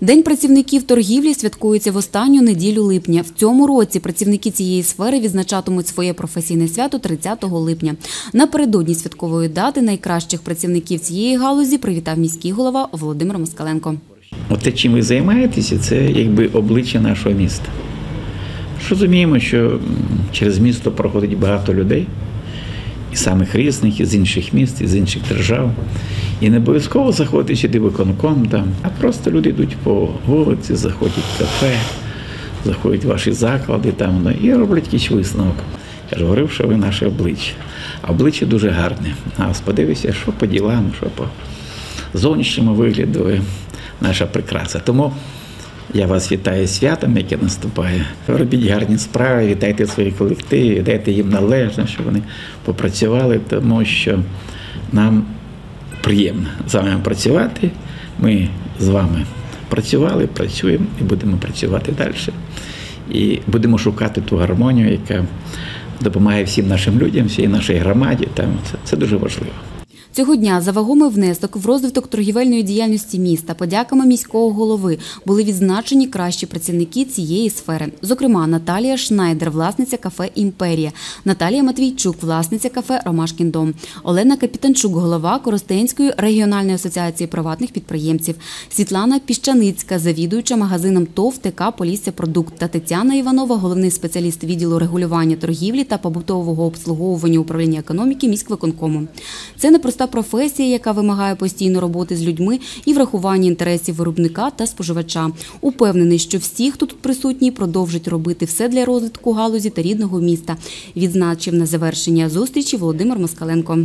День працівників торгівлі святкується в останню неділю липня. В цьому році працівники цієї сфери відзначатимуть своє професійне свято 30 липня. Напередодні святкової дати найкращих працівників цієї галузі привітав міський голова Володимир Москаленко. Те, чим ви займаєтеся, це якби обличчя нашого міста. Розуміємо, що через місто проходить багато людей, і самих різних, і з інших міст, і з інших держав. І не обов'язково заходить сюди виконком, там, а просто люди йдуть по вулиці, заходять в кафе, заходять в ваші заклади там, ну, і роблять якийсь висновок. Я ж говорив, що ви наше обличчя. А обличчя дуже гарне. А ось що по ділам, що по зовнішньому вигляду ви наша прикраса. Тому я вас вітаю святом, яке наступає. Робіть гарні справи, вітайте свої колективи, дайте їм належне, щоб вони попрацювали, тому що нам приємно з вами працювати. Ми з вами працювали, працюємо і будемо працювати далі. І будемо шукати ту гармонію, яка допомагає всім нашим людям, всій нашій громаді. Там це, дуже важливо. Цього дня за вагомий внесок в розвиток торгівельної діяльності міста подяками міського голови були відзначені кращі працівники цієї сфери. Зокрема, Наталія Шнайдер, власниця кафе Імперія, Наталія Матвійчук, власниця кафе Ромашкін дом, Олена Капітанчук, голова Коростенської регіональної асоціації приватних підприємців, Світлана Піщаницька, завідуюча магазином ТОВ ТК Полісся Продукт та Тетяна Іванова, головний спеціаліст відділу регулювання торгівлі та побутового обслуговування управління економіки міськвиконкому. Це непроста професія, яка вимагає постійно роботи з людьми і врахування інтересів виробника та споживача. Упевнений, що всі, хто тут присутній, продовжать робити все для розвитку галузі та рідного міста. Відзначив на завершення зустрічі Володимир Москаленко.